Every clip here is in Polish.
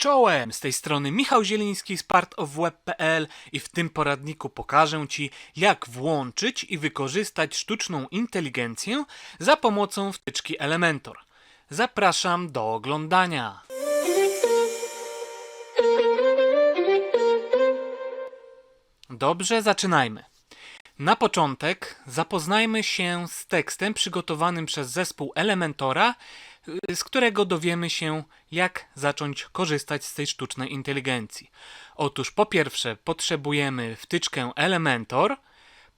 Czołem! Z tej strony Michał Zieliński z partofweb.pl i w tym poradniku pokażę Ci, jak włączyć i wykorzystać sztuczną inteligencję za pomocą wtyczki Elementor. Zapraszam do oglądania. Dobrze, zaczynajmy. Na początek zapoznajmy się z tekstem przygotowanym przez zespół Elementora, z którego dowiemy się, jak zacząć korzystać z tej sztucznej inteligencji. Otóż po pierwsze potrzebujemy wtyczkę Elementor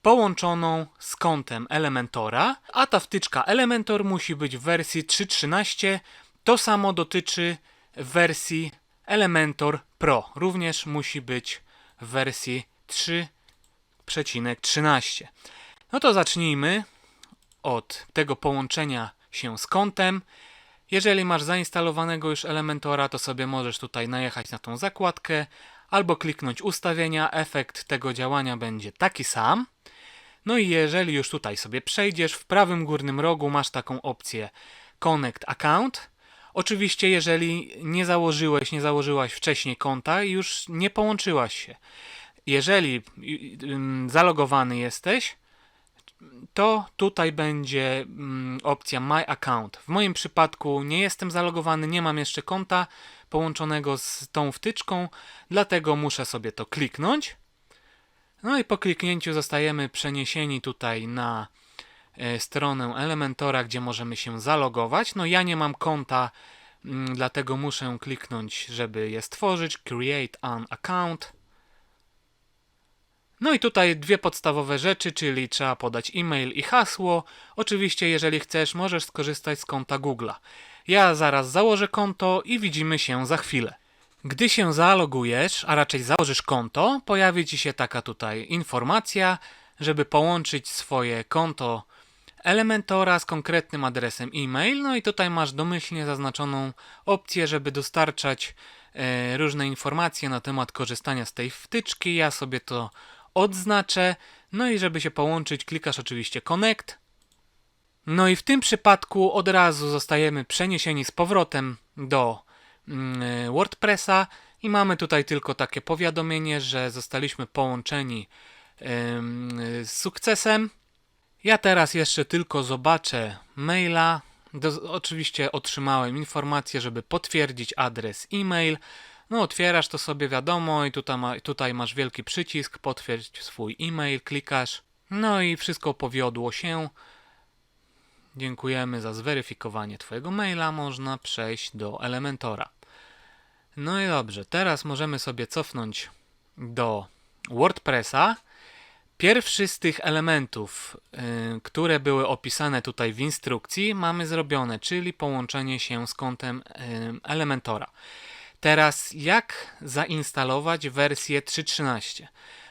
połączoną z kontem Elementora, a ta wtyczka Elementor musi być w wersji 3.13. To samo dotyczy wersji Elementor Pro. Również musi być w wersji 3.13. No to zacznijmy od tego połączenia się z kontem. Jeżeli masz zainstalowanego już Elementora, to sobie możesz tutaj najechać na tą zakładkę albo kliknąć ustawienia. Efekt tego działania będzie taki sam. No i jeżeli już tutaj sobie przejdziesz, w prawym górnym rogu masz taką opcję Connect Account. Oczywiście, jeżeli nie założyłeś, nie założyłaś wcześniej konta i już nie połączyłaś się. Jeżeli ym, zalogowany jesteś, to tutaj będzie mm, opcja My Account. W moim przypadku nie jestem zalogowany, nie mam jeszcze konta połączonego z tą wtyczką, dlatego muszę sobie to kliknąć. No i po kliknięciu zostajemy przeniesieni tutaj na e, stronę Elementora, gdzie możemy się zalogować. No ja nie mam konta, mm, dlatego muszę kliknąć, żeby je stworzyć. Create an account. No i tutaj dwie podstawowe rzeczy, czyli trzeba podać e-mail i hasło. Oczywiście, jeżeli chcesz, możesz skorzystać z konta Google'a. Ja zaraz założę konto i widzimy się za chwilę. Gdy się zalogujesz, a raczej założysz konto, pojawi ci się taka tutaj informacja, żeby połączyć swoje konto Elementora z konkretnym adresem e-mail. No i tutaj masz domyślnie zaznaczoną opcję, żeby dostarczać e, różne informacje na temat korzystania z tej wtyczki. Ja sobie to odznaczę. No i żeby się połączyć, klikasz oczywiście Connect. No i w tym przypadku od razu zostajemy przeniesieni z powrotem do mm, WordPressa i mamy tutaj tylko takie powiadomienie, że zostaliśmy połączeni z sukcesem. Ja teraz jeszcze tylko zobaczę maila. Do, oczywiście otrzymałem informację, żeby potwierdzić adres e-mail. No, otwierasz to sobie, wiadomo, i tutaj, ma, tutaj masz wielki przycisk, potwierdź swój e-mail, klikasz. No i wszystko powiodło się. Dziękujemy za zweryfikowanie Twojego maila. Można przejść do Elementora. No i dobrze, teraz możemy sobie cofnąć do WordPressa. Pierwszy z tych elementów, yy, które były opisane tutaj w instrukcji, mamy zrobione, czyli połączenie się z kontem yy, Elementora. Teraz jak zainstalować wersję 3.13?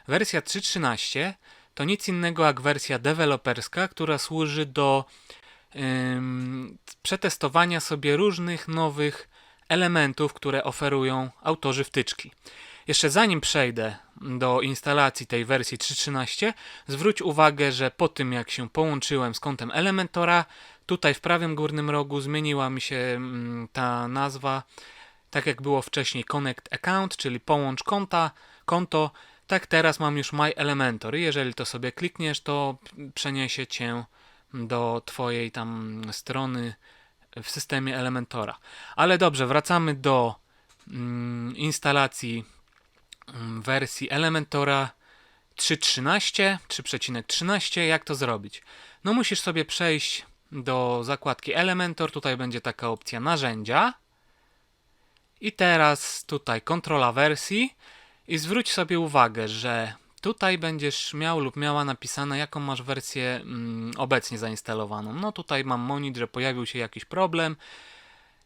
Wersja 3.13 to nic innego jak wersja deweloperska, która służy do przetestowania sobie różnych nowych elementów, które oferują autorzy wtyczki. Jeszcze zanim przejdę do instalacji tej wersji 3.13, zwróć uwagę, że po tym jak się połączyłem z kontem Elementora, tutaj w prawym górnym rogu zmieniła mi się mm, ta nazwa tak jak było wcześniej Connect Account, czyli połącz konta, konto, tak teraz mam już My Elementor. Jeżeli to sobie klikniesz, to przeniesie cię do twojej tam strony w systemie Elementora. Ale dobrze, wracamy do mm, instalacji mm, wersji Elementora 3.13, 3.13. Jak to zrobić? No musisz sobie przejść do zakładki Elementor, tutaj będzie taka opcja narzędzia i teraz tutaj kontrola wersji i zwróć sobie uwagę, że tutaj będziesz miał lub miała napisane jaką masz wersję mm, obecnie zainstalowaną. No tutaj mam monit, że pojawił się jakiś problem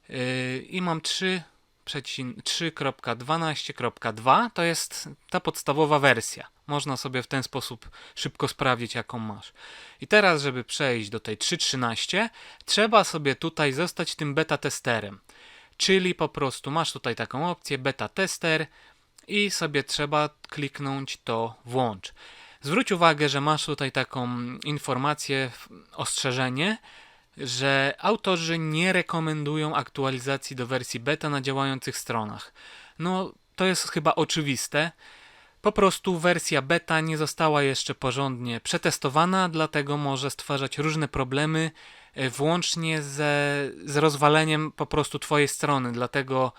yy, i mam 3.12.2 to jest ta podstawowa wersja. Można sobie w ten sposób szybko sprawdzić, jaką masz. I teraz, żeby przejść do tej 3.13, trzeba sobie tutaj zostać tym beta testerem. Czyli po prostu masz tutaj taką opcję beta tester i sobie trzeba kliknąć to włącz. Zwróć uwagę, że masz tutaj taką informację, ostrzeżenie, że autorzy nie rekomendują aktualizacji do wersji beta na działających stronach. No, to jest chyba oczywiste. Po prostu wersja beta nie została jeszcze porządnie przetestowana, dlatego może stwarzać różne problemy, włącznie ze, z rozwaleniem po prostu Twojej strony. Dlatego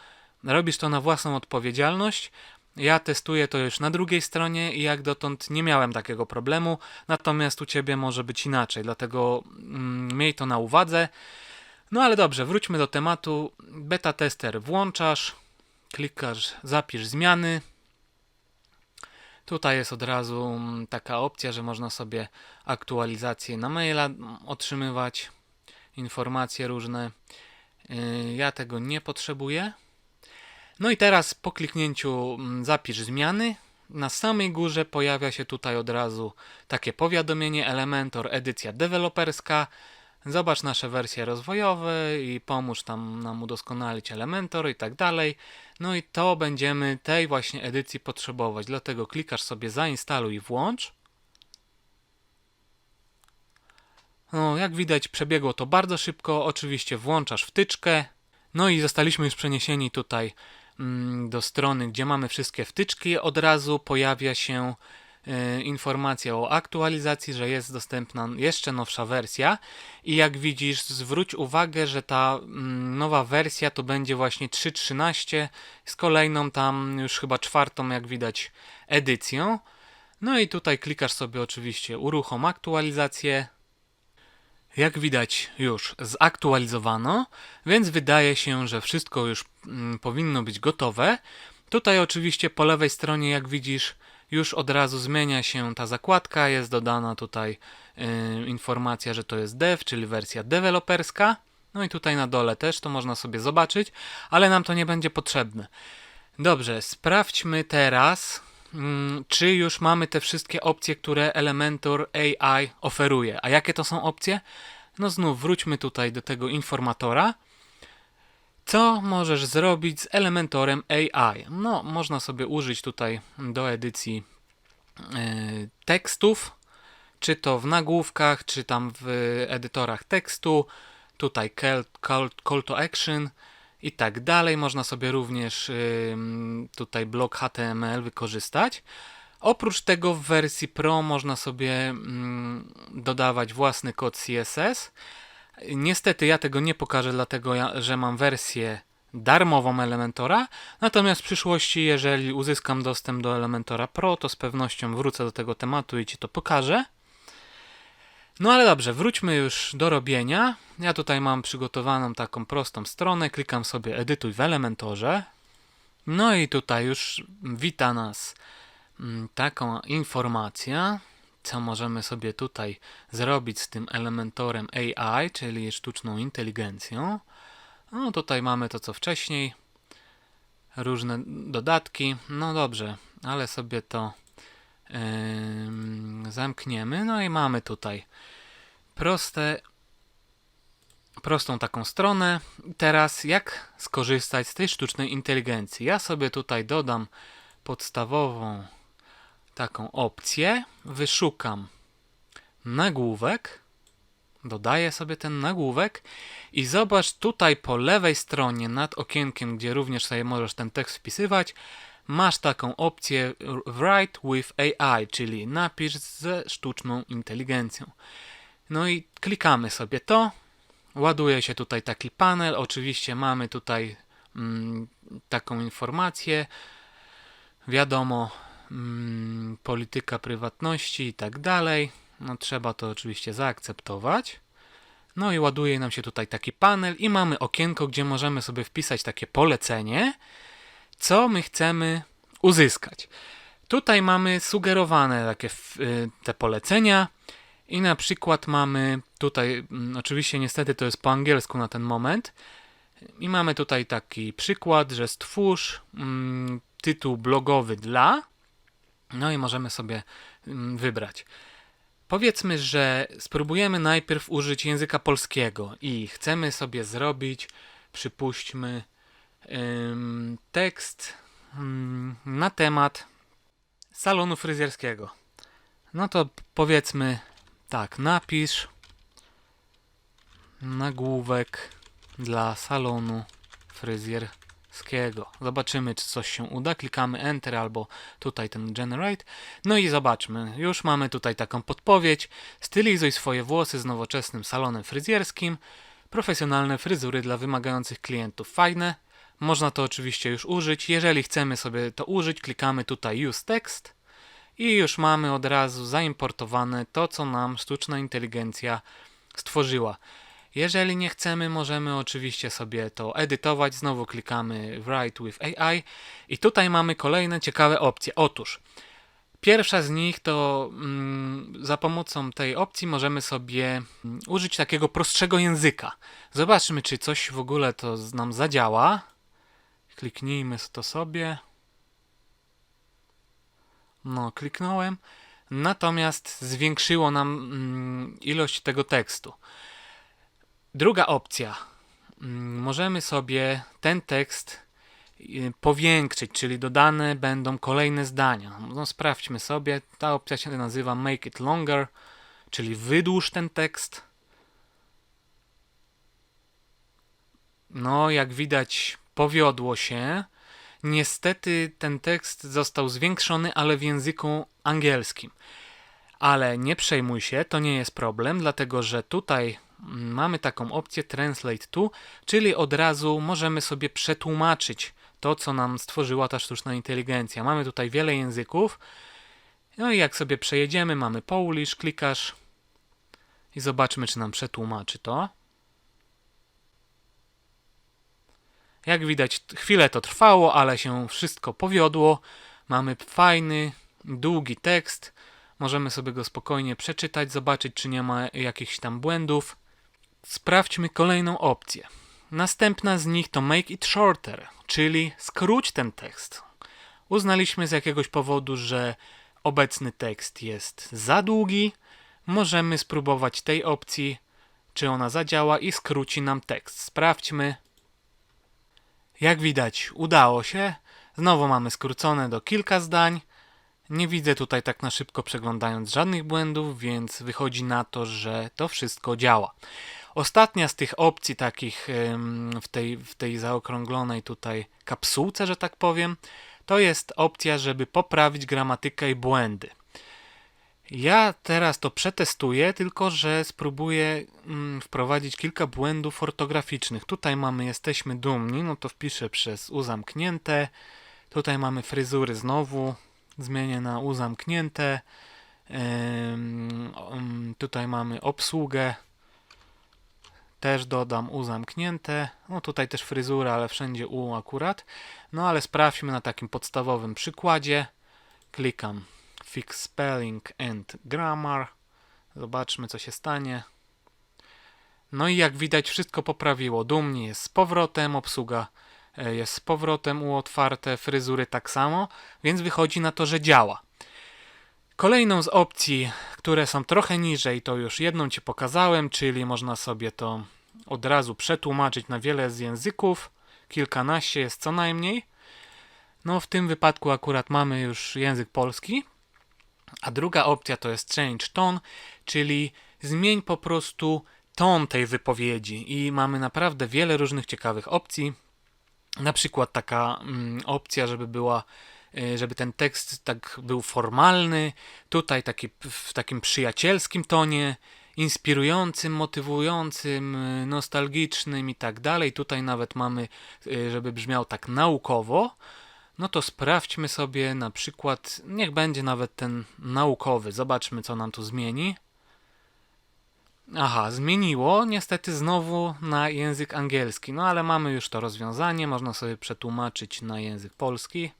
robisz to na własną odpowiedzialność. Ja testuję to już na drugiej stronie i jak dotąd nie miałem takiego problemu, natomiast u Ciebie może być inaczej, dlatego mm, miej to na uwadze. No ale dobrze, wróćmy do tematu. Beta tester włączasz, klikasz zapisz zmiany. Tutaj jest od razu mm, taka opcja, że można sobie aktualizacje na maila otrzymywać, informacje różne. Yy, Ja tego nie potrzebuję. No i teraz po kliknięciu mm, zapisz zmiany, na samej górze pojawia się tutaj od razu takie powiadomienie Elementor edycja deweloperska. Zobacz nasze wersje rozwojowe i pomóż tam nam udoskonalić Elementor i tak dalej. No i to będziemy tej właśnie edycji potrzebować. Dlatego klikasz sobie zainstaluj i włącz. No, jak widać przebiegło to bardzo szybko. Oczywiście włączasz wtyczkę. No i zostaliśmy już przeniesieni tutaj mm, do strony, gdzie mamy wszystkie wtyczki. Od razu pojawia się e, informacja o aktualizacji, że jest dostępna jeszcze nowsza wersja. I jak widzisz, zwróć uwagę, że ta mm, nowa wersja to będzie właśnie 3.13 z kolejną tam już chyba czwartą, jak widać, edycją. No i tutaj klikasz sobie oczywiście uruchom aktualizację. Jak widać, już zaktualizowano, więc wydaje się, że wszystko już mm, powinno być gotowe. Tutaj oczywiście po lewej stronie, jak widzisz, już od razu zmienia się ta zakładka, jest dodana tutaj y, informacja, że to jest dev, czyli wersja deweloperska. No i tutaj na dole też to można sobie zobaczyć, ale nam to nie będzie potrzebne. Dobrze, sprawdźmy teraz, czy już mamy te wszystkie opcje, które Elementor AI oferuje. A jakie to są opcje? No znów wróćmy tutaj do tego informatora. Co możesz zrobić z Elementorem AI? No, można sobie użyć tutaj do edycji e, tekstów, czy to w nagłówkach, czy tam w edytorach tekstu, tutaj call, call, call to action i tak dalej. Można sobie również ym, tutaj blok HTML wykorzystać. Oprócz tego w wersji Pro można sobie mm, dodawać własny kod CSS. Niestety ja tego nie pokażę, dlatego że mam wersję darmową Elementora. Natomiast w przyszłości, jeżeli uzyskam dostęp do Elementora Pro, to z pewnością wrócę do tego tematu i Ci to pokażę. No ale dobrze, wróćmy już do robienia. Ja tutaj mam przygotowaną taką prostą stronę. Klikam sobie edytuj w Elementorze. No i tutaj już wita nas mm, taką informacja, co możemy sobie tutaj zrobić z tym elementorem AI, czyli sztuczną inteligencją. No tutaj mamy to co wcześniej, różne dodatki. No dobrze, ale sobie to zamkniemy. No i mamy tutaj proste, prostą taką stronę. Teraz jak skorzystać z tej sztucznej inteligencji? Ja sobie tutaj dodam podstawową taką opcję, wyszukam nagłówek, dodaję sobie ten nagłówek i zobacz tutaj po lewej stronie nad okienkiem, gdzie również sobie możesz ten tekst wpisywać, masz taką opcję Write with AI, czyli napisz ze sztuczną inteligencją. No i klikamy sobie to, ładuje się tutaj taki panel, oczywiście mamy tutaj mm, taką informację, wiadomo, mm, polityka prywatności i tak dalej. No trzeba to oczywiście zaakceptować. No i ładuje nam się tutaj taki panel i mamy okienko, gdzie możemy sobie wpisać takie polecenie, co my chcemy uzyskać. Tutaj mamy sugerowane takie y, te polecenia i na przykład mamy tutaj, mm, oczywiście niestety to jest po angielsku na ten moment, i mamy tutaj taki przykład, że stwórz mm, tytuł blogowy dla, no i możemy sobie mm, wybrać. Powiedzmy, że spróbujemy najpierw użyć języka polskiego i chcemy sobie zrobić, przypuśćmy, tekst ym, na temat salonu fryzjerskiego. No to powiedzmy tak, napisz nagłówek dla salonu fryzjerskiego. Zobaczymy, czy coś się uda. Klikamy Enter albo tutaj ten Generate. No i zobaczmy. Już mamy tutaj taką podpowiedź. Stylizuj swoje włosy z nowoczesnym salonem fryzjerskim. Profesjonalne fryzury dla wymagających klientów. Fajne. Można to oczywiście już użyć. Jeżeli chcemy sobie to użyć, klikamy tutaj Use Text i już mamy od razu zaimportowane to, co nam sztuczna inteligencja stworzyła. Jeżeli nie chcemy, możemy oczywiście sobie to edytować. Znowu klikamy Write with AI i tutaj mamy kolejne ciekawe opcje. Otóż Pierwsza z nich to mm, za pomocą tej opcji możemy sobie mm, użyć takiego prostszego języka. Zobaczmy, czy coś w ogóle to nam zadziała. Kliknijmy to sobie. No, kliknąłem. Natomiast zwiększyło nam mm, ilość tego tekstu. Druga opcja. Mm, Możemy sobie ten tekst y, powiększyć, czyli dodane będą kolejne zdania. No, sprawdźmy sobie. Ta opcja się nazywa Make it longer, czyli wydłuż ten tekst. No, jak widać, powiodło się. Niestety ten tekst został zwiększony, ale w języku angielskim. Ale nie przejmuj się, to nie jest problem, dlatego że tutaj mamy taką opcję Translate to, czyli od razu możemy sobie przetłumaczyć to, co nam stworzyła ta sztuczna inteligencja. Mamy tutaj wiele języków. No i jak sobie przejedziemy, mamy Polish, klikasz i zobaczmy, czy nam przetłumaczy to. Jak widać, chwilę to trwało, ale się wszystko powiodło. Mamy fajny, długi tekst. Możemy sobie go spokojnie przeczytać, zobaczyć, czy nie ma jakichś tam błędów. Sprawdźmy kolejną opcję. Następna z nich to Make it shorter, czyli skróć ten tekst. Uznaliśmy z jakiegoś powodu, że obecny tekst jest za długi. Możemy spróbować tej opcji, czy ona zadziała i skróci nam tekst. Sprawdźmy. Jak widać, udało się. Znowu mamy skrócone do kilka zdań. Nie widzę tutaj tak na szybko przeglądając żadnych błędów, więc wychodzi na to, że to wszystko działa. Ostatnia z tych opcji takich w tej, w tej zaokrąglonej tutaj kapsułce, że tak powiem, to jest opcja, żeby poprawić gramatykę i błędy. Ja teraz to przetestuję, tylko że spróbuję mm, wprowadzić kilka błędów ortograficznych. Tutaj mamy jesteśmy dumni, no to wpiszę przez U zamknięte. Tutaj mamy fryzury znowu, zmienię na U zamknięte. Tutaj mamy obsługę. Też dodam U zamknięte. No tutaj też fryzura, ale wszędzie U akurat. No ale sprawdźmy na takim podstawowym przykładzie. Klikam Fix Spelling and Grammar. Zobaczmy, co się stanie. No i jak widać, wszystko poprawiło. Dumnie jest z powrotem, obsługa e, jest z powrotem u otwarte, fryzury tak samo, więc wychodzi na to, że działa. Kolejną z opcji, które są trochę niżej, to już jedną Ci pokazałem, czyli można sobie to od razu przetłumaczyć na wiele z języków. Kilkanaście jest co najmniej. No, w tym wypadku akurat mamy już język polski. A druga opcja to jest change tone, czyli zmień po prostu ton tej wypowiedzi. I mamy naprawdę wiele różnych ciekawych opcji. Na przykład taka mm, opcja, żeby była, y, żeby ten tekst tak był formalny, tutaj taki w takim przyjacielskim tonie, inspirującym, motywującym, nostalgicznym i tak dalej. Tutaj nawet mamy, y, żeby brzmiał tak naukowo. No to sprawdźmy sobie na przykład, niech będzie nawet ten naukowy. Zobaczmy, co nam tu zmieni. Aha, zmieniło niestety znowu na język angielski. No ale mamy już to rozwiązanie, można sobie przetłumaczyć na język polski.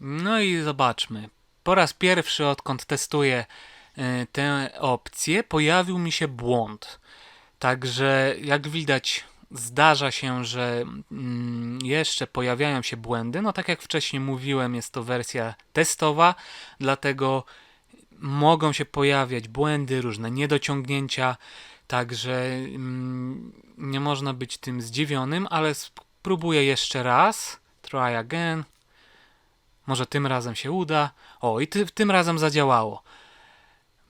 No i zobaczmy. Po raz pierwszy, odkąd testuję y, tę opcję, pojawił mi się błąd. Także jak widać, zdarza się, że mm, jeszcze pojawiają się błędy. No tak jak wcześniej mówiłem, jest to wersja testowa, dlatego mogą się pojawiać błędy, różne niedociągnięcia, także mm, nie można być tym zdziwionym, ale spróbuję jeszcze raz. Try again. Może tym razem się uda. O, i ty, tym razem zadziałało.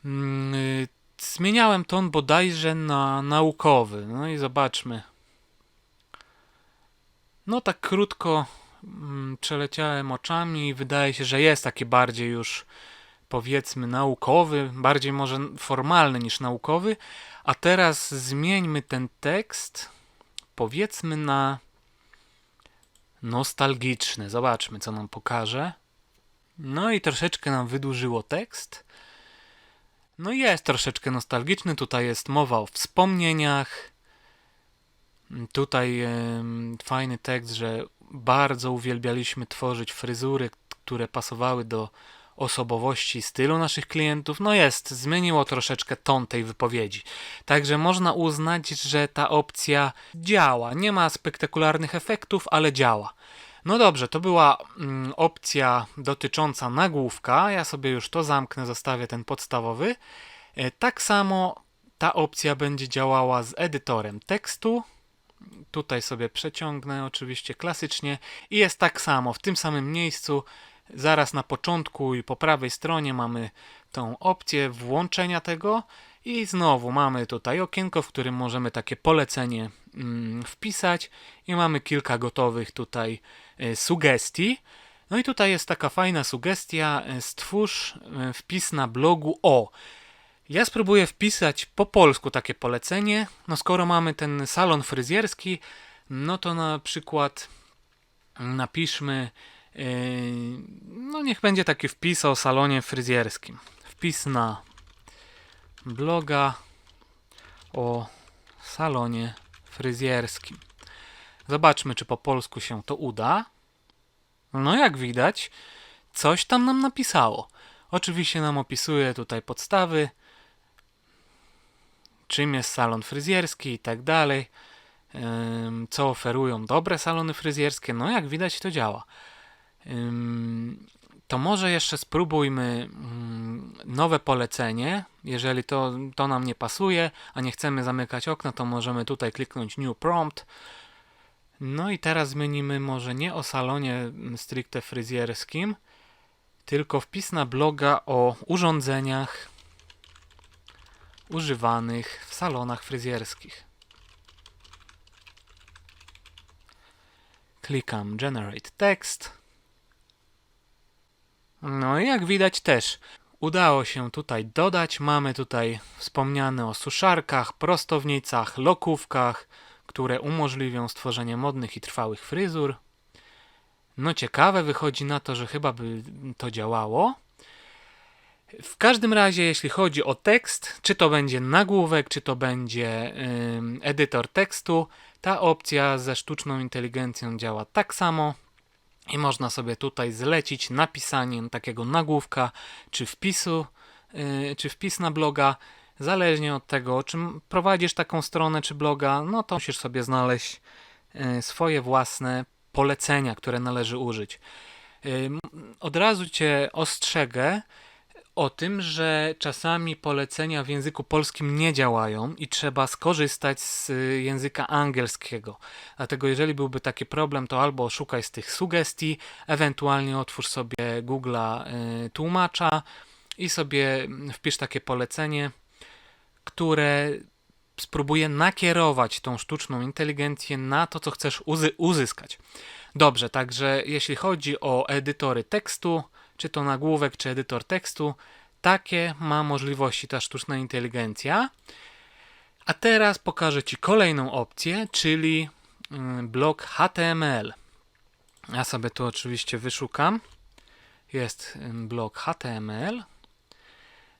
Mm, y, zmieniałem ton bodajże na naukowy. No i zobaczmy. No tak krótko mm, przeleciałem oczami wydaje się, że jest taki bardziej już powiedzmy naukowy, bardziej może formalny niż naukowy. A teraz zmieńmy ten tekst powiedzmy na nostalgiczny. Zobaczmy, co nam pokaże. No i troszeczkę nam wydłużyło tekst. No jest troszeczkę nostalgiczny. Tutaj jest mowa o wspomnieniach. Tutaj fajny tekst, że bardzo uwielbialiśmy tworzyć fryzury, które pasowały do osobowości, stylu naszych klientów. No jest, zmieniło troszeczkę ton tej wypowiedzi. Także można uznać, że ta opcja działa. Nie ma spektakularnych efektów, ale działa. No dobrze, to była mm, opcja dotycząca nagłówka. Ja sobie już to zamknę, zostawię ten podstawowy. E, tak samo ta opcja będzie działała z edytorem tekstu. Tutaj sobie przeciągnę oczywiście klasycznie i jest tak samo w tym samym miejscu. Zaraz na początku i po prawej stronie mamy tą opcję włączenia tego i znowu mamy tutaj okienko, w którym możemy takie polecenie mm, wpisać i mamy kilka gotowych tutaj y, sugestii. No i tutaj jest taka fajna sugestia, y, stwórz y, wpis na blogu o. Ja spróbuję wpisać po polsku takie polecenie. No skoro mamy ten salon fryzjerski, no to na przykład napiszmy no niech będzie taki wpis o salonie fryzjerskim. Wpis na bloga o salonie fryzjerskim. Zobaczmy, czy po polsku się to uda. No, jak widać, coś tam nam napisało. Oczywiście nam opisuje tutaj podstawy, czym jest salon fryzjerski i tak dalej, co oferują dobre salony fryzjerskie. No, jak widać, to działa to może jeszcze spróbujmy nowe polecenie. Jeżeli to, to nam nie pasuje, a nie chcemy zamykać okna, to możemy tutaj kliknąć New Prompt. No i teraz zmienimy może nie o salonie stricte fryzjerskim, tylko wpis na bloga o urządzeniach używanych w salonach fryzjerskich. Klikam Generate Text. No i jak widać też udało się tutaj dodać. Mamy tutaj wspomniane o suszarkach, prostownicach, lokówkach, które umożliwią stworzenie modnych i trwałych fryzur. No ciekawe, wychodzi na to, że chyba by to działało. W każdym razie, jeśli chodzi o tekst, czy to będzie nagłówek, czy to będzie yy, edytor tekstu, ta opcja ze sztuczną inteligencją działa tak samo. I można sobie tutaj zlecić napisaniem takiego nagłówka, czy wpisu, yy, czy wpis na bloga. Zależnie od tego, czy prowadzisz taką stronę, czy bloga, no to musisz sobie znaleźć yy, swoje własne polecenia, które należy użyć. Yy, od razu Cię ostrzegę, o tym, że czasami polecenia w języku polskim nie działają i trzeba skorzystać z y, języka angielskiego. Dlatego jeżeli byłby taki problem, to albo szukaj z tych sugestii, ewentualnie otwórz sobie Google'a y, tłumacza i sobie wpisz takie polecenie, które spróbuje nakierować tą sztuczną inteligencję na to, co chcesz uzy uzyskać. Dobrze, także jeśli chodzi o edytory tekstu, czy to nagłówek, czy edytor tekstu. Takie ma możliwości ta sztuczna inteligencja. A teraz pokażę Ci kolejną opcję, czyli mm, blok HTML. Ja sobie tu oczywiście wyszukam. Jest mm, blok HTML.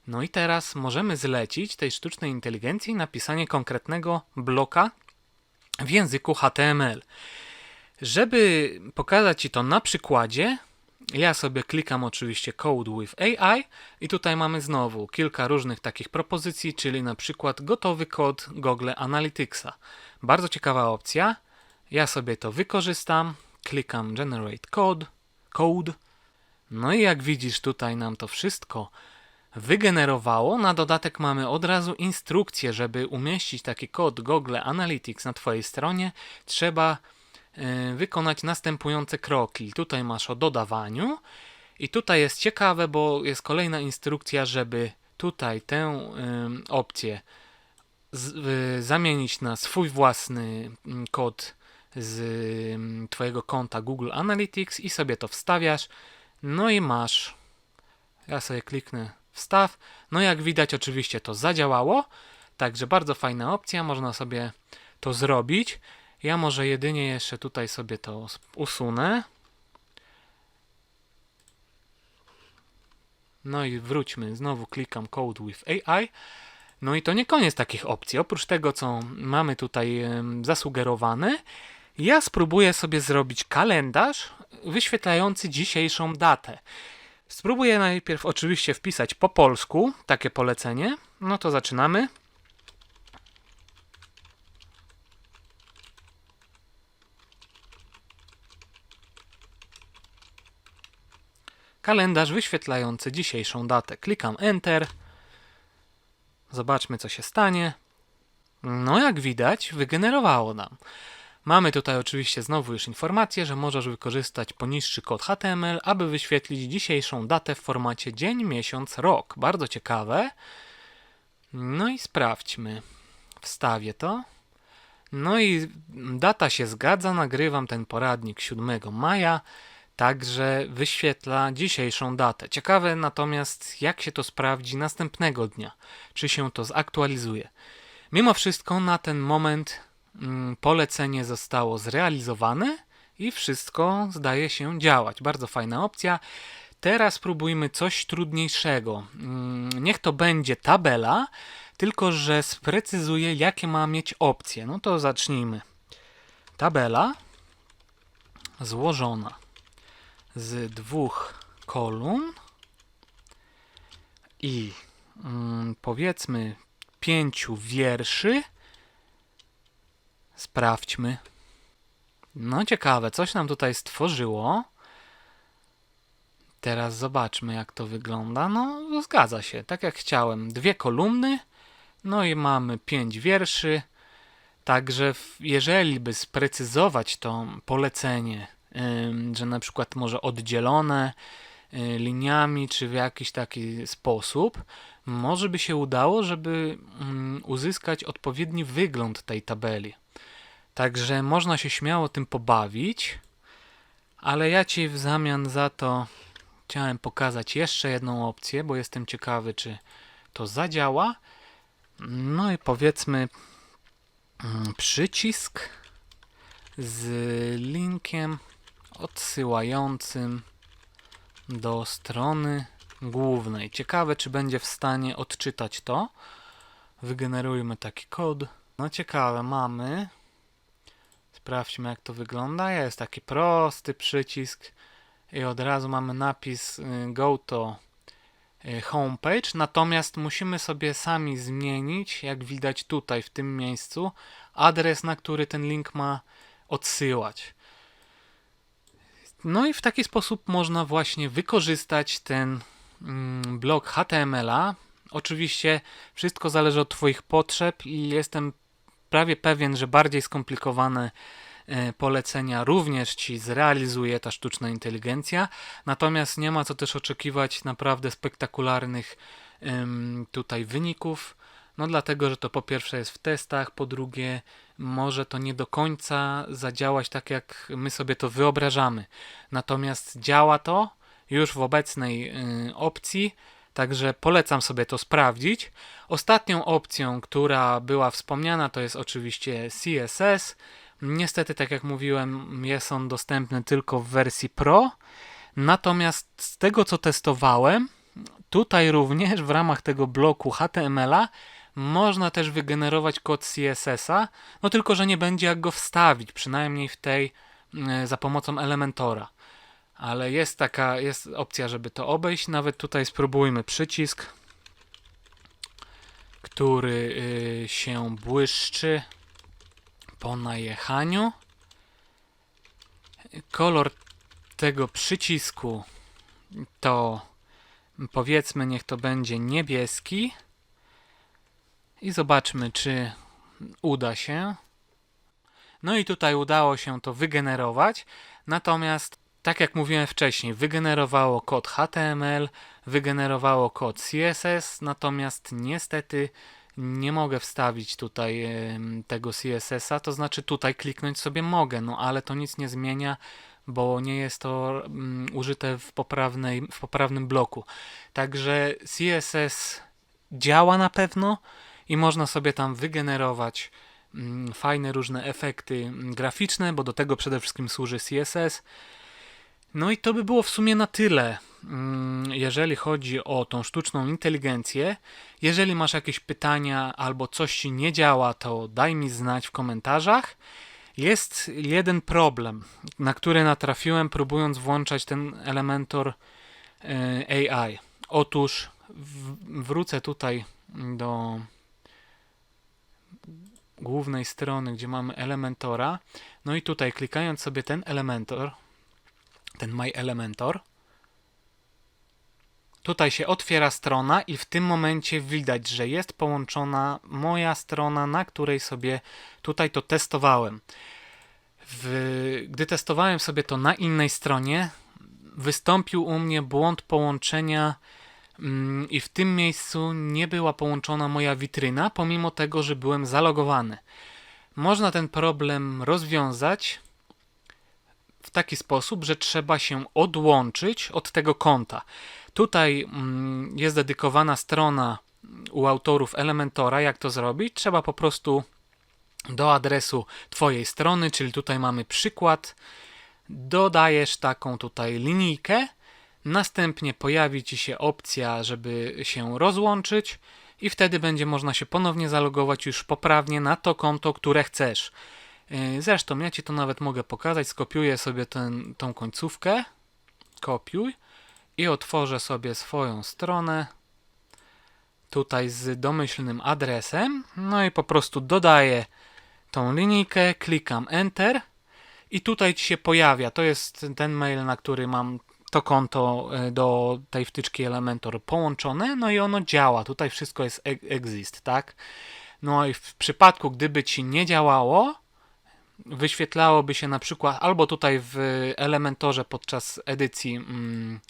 No i teraz możemy zlecić tej sztucznej inteligencji napisanie konkretnego bloka w języku HTML. Żeby pokazać Ci to na przykładzie, ja sobie klikam oczywiście Code with AI i tutaj mamy znowu kilka różnych takich propozycji, czyli na przykład gotowy kod Google Analyticsa. Bardzo ciekawa opcja. Ja sobie to wykorzystam. Klikam Generate Code. Code. No i jak widzisz, tutaj nam to wszystko wygenerowało. Na dodatek mamy od razu instrukcję, żeby umieścić taki kod Google Analytics na Twojej stronie. Trzeba wykonać następujące kroki. Tutaj masz o dodawaniu i tutaj jest ciekawe, bo jest kolejna instrukcja, żeby tutaj tę ym, opcję y, zamienić na swój własny mm, kod z ym, Twojego konta Google Analytics i sobie to wstawiasz. No i masz. Ja sobie kliknę wstaw. No jak widać, oczywiście to zadziałało. Także bardzo fajna opcja, można sobie to zrobić. Ja może jedynie jeszcze tutaj sobie to usunę. No i wróćmy, znowu klikam Code with AI. No i to nie koniec takich opcji. Oprócz tego, co mamy tutaj zasugerowane, ja spróbuję sobie zrobić kalendarz wyświetlający dzisiejszą datę. Spróbuję najpierw oczywiście wpisać po polsku takie polecenie. No to zaczynamy. Kalendarz wyświetlający dzisiejszą datę. Klikam Enter. Zobaczmy, co się stanie. No, jak widać, wygenerowało nam. Mamy tutaj oczywiście znowu już informację, że możesz wykorzystać poniższy kod HTML, aby wyświetlić dzisiejszą datę w formacie dzień, miesiąc, rok. Bardzo ciekawe. No i sprawdźmy. Wstawię to. No i data się zgadza, nagrywam ten poradnik 7 maja, także wyświetla dzisiejszą datę. Ciekawe natomiast, jak się to sprawdzi następnego dnia, czy się to zaktualizuje. Mimo wszystko na ten moment mm, polecenie zostało zrealizowane i wszystko zdaje się działać. Bardzo fajna opcja. Teraz spróbujmy coś trudniejszego. Mm, Niech to będzie tabela, tylko że sprecyzuję, jakie ma mieć opcje. No to zacznijmy. Tabela złożona z dwóch kolumn i mm, powiedzmy pięciu wierszy. Sprawdźmy. No ciekawe, coś nam tutaj stworzyło. Teraz zobaczmy, jak to wygląda. No, zgadza się, tak jak chciałem. Dwie kolumny, no i mamy pięć wierszy. Także jeżeli by sprecyzować to polecenie, że na przykład może oddzielone y, liniami, czy w jakiś taki sposób, może by się udało, żeby mm, uzyskać odpowiedni wygląd tej tabeli. Także można się śmiało tym pobawić, ale ja Ci w zamian za to chciałem pokazać jeszcze jedną opcję, bo jestem ciekawy, czy to zadziała. No i powiedzmy mm, przycisk z linkiem odsyłającym do strony głównej. Ciekawe, czy będzie w stanie odczytać to. Wygenerujmy taki kod. No ciekawe, mamy. Sprawdźmy, jak to wygląda. Jest taki prosty przycisk i od razu mamy napis y, go to y, homepage, natomiast musimy sobie sami zmienić, jak widać tutaj w tym miejscu, adres, na który ten link ma odsyłać. No i w taki sposób można właśnie wykorzystać ten mm, blok HTML-a. Oczywiście wszystko zależy od Twoich potrzeb i jestem prawie pewien, że bardziej skomplikowane e, polecenia również Ci zrealizuje ta sztuczna inteligencja. Natomiast nie ma co też oczekiwać naprawdę spektakularnych tutaj wyników. No dlatego, że to po pierwsze jest w testach, po drugie może to nie do końca zadziałać tak, jak my sobie to wyobrażamy. Natomiast działa to już w obecnej y, opcji, także polecam sobie to sprawdzić. Ostatnią opcją, która była wspomniana, to jest oczywiście CSS. Niestety, tak jak mówiłem, jest on dostępny tylko w wersji Pro. Natomiast z tego, co testowałem, tutaj również w ramach tego bloku HTML-a można też wygenerować kod CSS-a, no tylko, że nie będzie jak go wstawić, przynajmniej w tej e, za pomocą Elementora. Ale jest taka, jest opcja, żeby to obejść. Nawet tutaj spróbujmy przycisk, który y, się błyszczy po najechaniu. Kolor tego przycisku to powiedzmy, niech to będzie niebieski. I zobaczmy, czy uda się. No i tutaj udało się to wygenerować. Natomiast tak jak mówiłem wcześniej, wygenerowało kod HTML, wygenerowało kod CSS, natomiast niestety nie mogę wstawić tutaj tego CSS-a, to znaczy tutaj kliknąć sobie mogę, no ale to nic nie zmienia, bo nie jest to mm, użyte w, poprawnej, w poprawnym bloku. Także CSS działa na pewno i można sobie tam wygenerować mm, fajne różne efekty mm, graficzne, bo do tego przede wszystkim służy CSS. No i to by było w sumie na tyle, mm, jeżeli chodzi o tą sztuczną inteligencję. Jeżeli masz jakieś pytania albo coś ci nie działa, to daj mi znać w komentarzach. Jest jeden problem, na który natrafiłem, próbując włączać ten Elementor e, AI. Otóż wrócę tutaj do głównej strony, gdzie mamy Elementora. No i tutaj klikając sobie ten Elementor, ten My Elementor, tutaj się otwiera strona i w tym momencie widać, że jest połączona moja strona, na której sobie tutaj to testowałem. W, gdy testowałem sobie to na innej stronie, wystąpił u mnie błąd połączenia i w tym miejscu nie była połączona moja witryna, pomimo tego, że byłem zalogowany. Można ten problem rozwiązać w taki sposób, że trzeba się odłączyć od tego konta. Tutaj mm, jest dedykowana strona u autorów Elementora, jak to zrobić. Trzeba po prostu do adresu Twojej strony, czyli tutaj mamy przykład, dodajesz taką tutaj linijkę, następnie pojawi Ci się opcja, żeby się rozłączyć i wtedy będzie można się ponownie zalogować już poprawnie na to konto, które chcesz. Yy, Zresztą ja Ci to nawet mogę pokazać, skopiuję sobie ten, tą końcówkę, kopiuj. I otworzę sobie swoją stronę. Tutaj z domyślnym adresem, no i po prostu dodaję tą linijkę, klikam Enter. I tutaj ci się pojawia. To jest ten mail, na który mam to konto e, do tej wtyczki Elementor połączone, no i ono działa. Tutaj wszystko jest e- exist, tak? No i w przypadku, gdyby ci nie działało, wyświetlałoby się na przykład albo tutaj w Elementorze podczas edycji mm,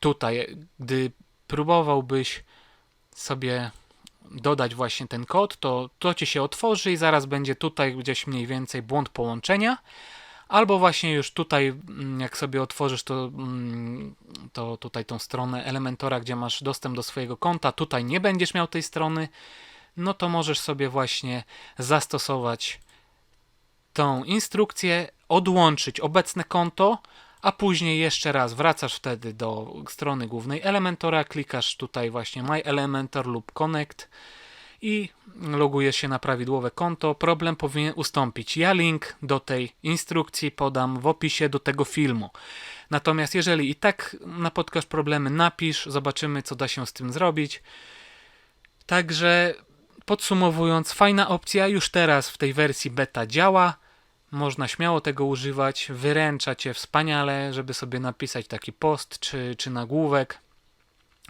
tutaj, gdy próbowałbyś sobie dodać właśnie ten kod, to to ci się otworzy i zaraz będzie tutaj gdzieś mniej więcej błąd połączenia. Albo właśnie już tutaj, mm, jak sobie otworzysz to, mm, to tutaj tą stronę Elementora, gdzie masz dostęp do swojego konta, tutaj nie będziesz miał tej strony, no to możesz sobie właśnie zastosować tą instrukcję, odłączyć obecne konto, a później jeszcze raz wracasz wtedy do strony głównej Elementora, klikasz tutaj właśnie My Elementor lub Connect i logujesz się na prawidłowe konto. Problem powinien ustąpić. Ja link do tej instrukcji podam w opisie do tego filmu. Natomiast jeżeli i tak napotkasz problemy, napisz, zobaczymy co da się z tym zrobić. Także podsumowując, fajna opcja już teraz w tej wersji beta działa. Można śmiało tego używać, wyręcza cię wspaniale, żeby sobie napisać taki post czy, czy nagłówek,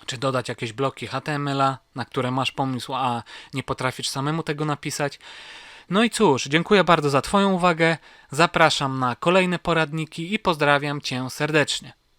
czy dodać jakieś bloki HTML-a, na które masz pomysł, a nie potrafisz samemu tego napisać. No i cóż, dziękuję bardzo za Twoją uwagę, zapraszam na kolejne poradniki i pozdrawiam Cię serdecznie.